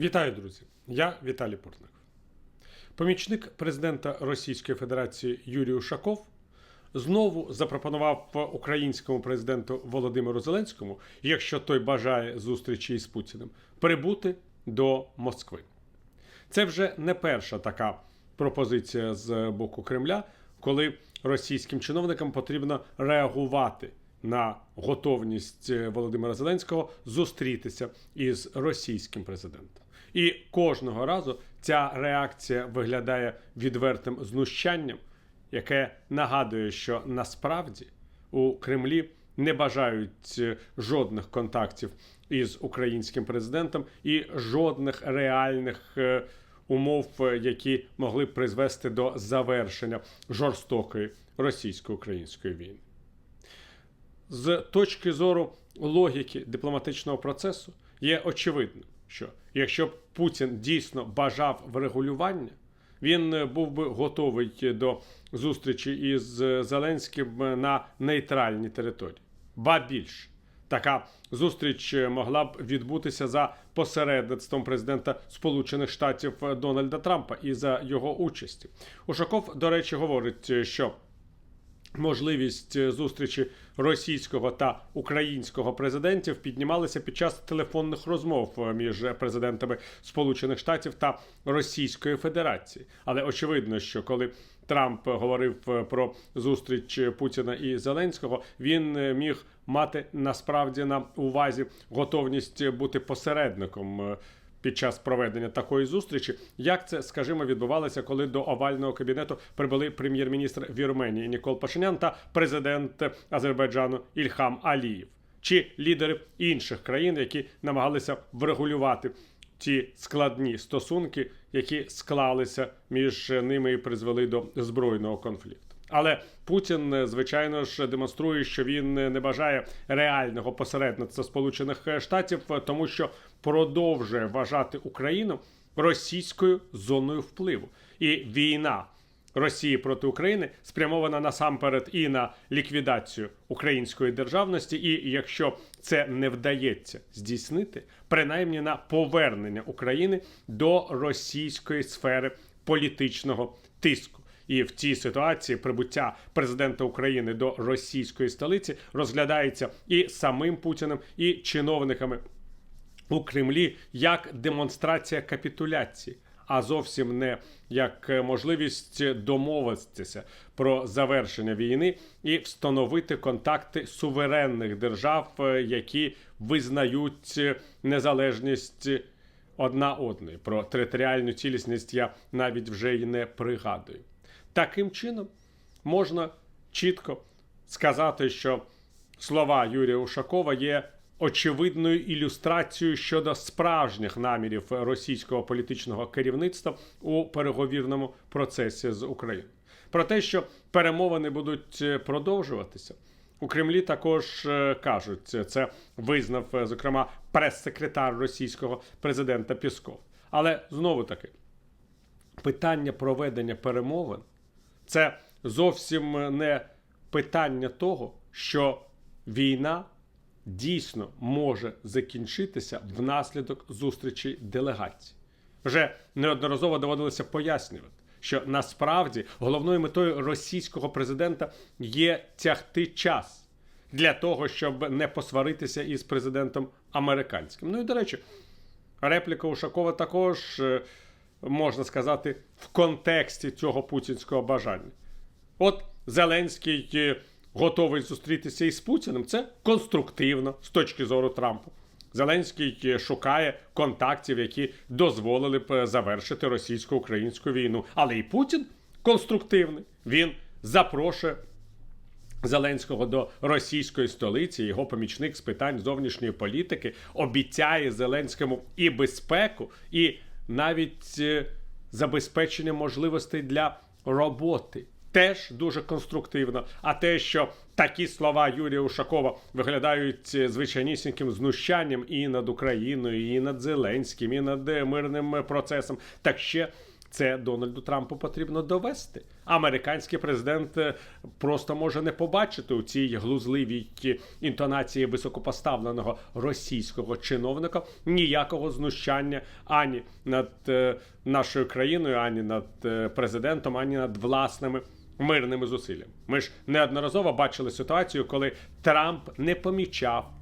Вітаю, друзі! Я Віталій Портник. Помічник президента Російської Федерації Юрій Ушаков знову запропонував українському президенту Володимиру Зеленському, якщо той бажає зустрічі із Путіним, прибути до Москви. Це вже не перша така пропозиція з боку Кремля, коли російським чиновникам потрібно реагувати на готовність Володимира Зеленського зустрітися із російським президентом. І кожного разу ця реакція виглядає відвертим знущанням, яке нагадує, що насправді у Кремлі не бажають жодних контактів із українським президентом і жодних реальних е, умов, е, які могли б призвести до завершення жорстокої російсько-української війни. З точки зору логіки дипломатичного процесу є очевидним, що якщо б Путін дійсно бажав врегулювання, він е, був би готовий до зустрічі із Зеленським на нейтральній території. Ба більше така зустріч могла б відбутися за посередництвом президента Сполучених Штатів Дональда Трампа і за його участі. Ушаков, до речі, говорить, що можливість е, зустрічі російського та українського президентів піднімалися під час телефонних розмов е, між президентами Сполучених Штатів та Російської Федерації. Але очевидно, що коли Трамп говорив е, про зустріч Путіна і Зеленського, він міг мати насправді на увазі готовність бути посередником під час проведення такої зустрічі. Як це, скажімо, відбувалося, коли до овального кабінету прибули прем'єр-міністр Вірменії Нікол Пашинян та президент Азербайджану Ільхам Алієв, чи лідери інших країн, які намагалися врегулювати ті складні стосунки, які склалися між ними і призвели до збройного конфлікту. Але Путін, звичайно ж, демонструє, що він не бажає реального посередництва Сполучених Штатів, тому що продовжує вважати Україну російською зоною впливу і війна. Росії проти України спрямована насамперед і на ліквідацію української державності, і якщо це не вдається здійснити, принаймні на повернення України до російської сфери політичного тиску. І в цій ситуації прибуття президента України до російської столиці розглядається і самим Путіним, і чиновниками у Кремлі як демонстрація капітуляції. А зовсім не як можливість домовитися про завершення війни і встановити контакти суверенних держав, які визнають незалежність одна одної. Про територіальну цілісність я навіть вже й не пригадую. Таким чином можна чітко сказати, що слова Юрія Ушакова є очевидною ілюстрацією щодо справжніх намірів російського політичного керівництва у переговірному процесі з Україною. Про те, що перемовини будуть продовжуватися. У Кремлі також е, кажуть, це визнав, е, зокрема, прес-секретар російського президента Пісков. Але знову таки питання проведення перемовин це зовсім не питання того, що війна дійсно може закінчитися внаслідок зустрічі делегацій. Вже неодноразово доводилося пояснювати, що насправді головною метою російського президента є тягти час для того, щоб не посваритися із президентом американським. Ну і до речі, репліка Ушакова також е, можна сказати в контексті цього путінського бажання. От Зеленський е, готовий зустрітися із Путіним. Це конструктивно з точки зору Трампа. Зеленський е, шукає контактів, які дозволили б е, завершити російсько-українську війну. Але і Путін конструктивний. Він запрошує Зеленського до російської столиці. Його помічник з питань зовнішньої політики обіцяє Зеленському і безпеку, і навіть е, забезпечення можливостей для роботи теж дуже конструктивно. А те, що такі слова Юрія Ушакова виглядають е, звичайнісіньким знущанням і над Україною, і над Зеленським, і над е, мирним процесом, так ще Це Дональду Трампу потрібно довести. Американський президент е, просто може не побачити у цій глузливій інтонації високопоставленого російського чиновника ніякого знущання ані над е, нашою країною, ані над е, президентом, ані над власними мирними зусиллями. Ми ж неодноразово бачили ситуацію, коли Трамп не помічав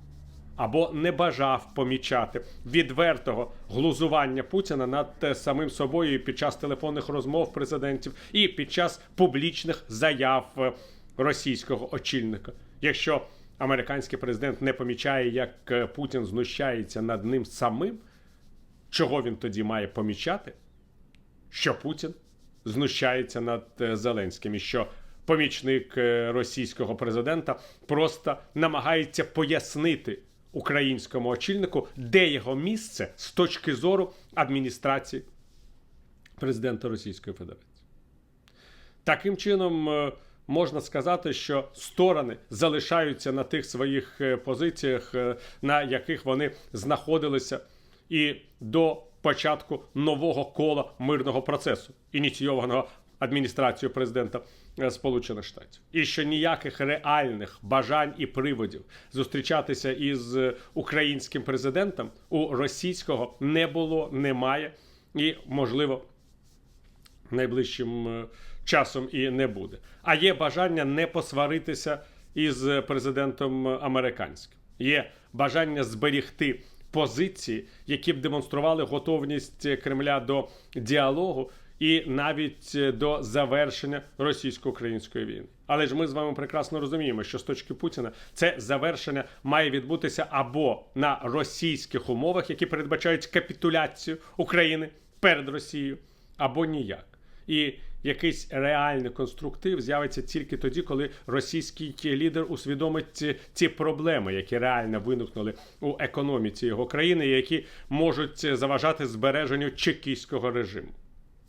або не бажав помічати відвертого глузування Путіна над е, самим собою під час телефонних розмов президентів і під час публічних заяв е, російського очільника. Якщо американський президент не помічає, як е, Путін знущається над ним самим, чого він тоді має помічати? Що Путін знущається над е, Зеленським і що помічник е, російського президента просто намагається пояснити українському очільнику, де його місце з точки зору адміністрації президента Російської Федерації. Таким чином, е, можна сказати, що сторони залишаються на тих своїх позиціях, на яких вони знаходилися, і до початку нового кола мирного процесу, ініційованого адміністрацією президента е, Сполучених Штатів, і що ніяких реальних бажань і приводів зустрічатися із е, українським президентом у російського не було, немає, і можливо найближчим е, часом і не буде. А є бажання не посваритися із президентом американським. Є бажання зберігти позиції, які б демонстрували готовність Кремля до діалогу і навіть до завершення російсько-української війни. Але ж ми з вами прекрасно розуміємо, що з точки Путіна це завершення має відбутися або на російських умовах, які передбачають капітуляцію України перед Росією, або ніяк. І якийсь реальний конструктив з'явиться тільки тоді, коли російський лідер усвідомить ці, проблеми, які реально виникнули у економіці його країни, які можуть заважати збереженню чекійського режиму.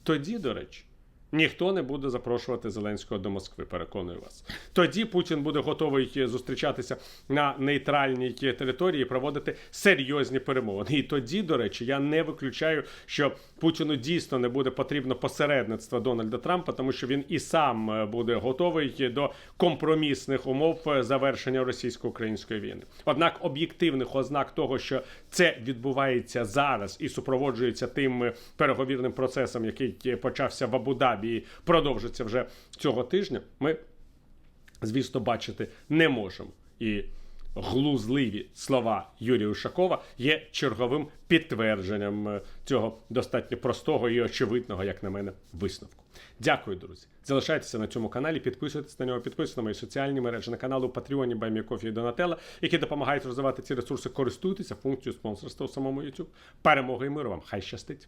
Тоді, до речі, ніхто не буде запрошувати Зеленського до Москви, переконую вас. Тоді Путін буде готовий зустрічатися на нейтральній території, і проводити серйозні перемовини. І тоді, до речі, я не виключаю, що Путіну дійсно не буде потрібно посередництво Дональда Трампа, тому що він і сам е, буде готовий до компромісних умов е, завершення російсько-української війни. Однак об'єктивних ознак того, що це відбувається зараз і супроводжується тим е, переговірним процесом, який е, почався в Абу-Дабі і продовжиться вже цього тижня, ми звісно, бачити не можемо. І глузливі слова Юрія Ушакова є черговим підтвердженням е, цього достатньо простого і очевидного, як на мене, висновку. Дякую, друзі. Залишайтеся на цьому каналі, підписуйтесь на нього, підписуйтесь на мої соціальні мережі на канал у Патреоні Баймікофі і Донателла, які допомагають розвивати ці ресурси. Користуйтеся функцією спонсорства у самому YouTube. Перемоги і миру вам! Хай щастить!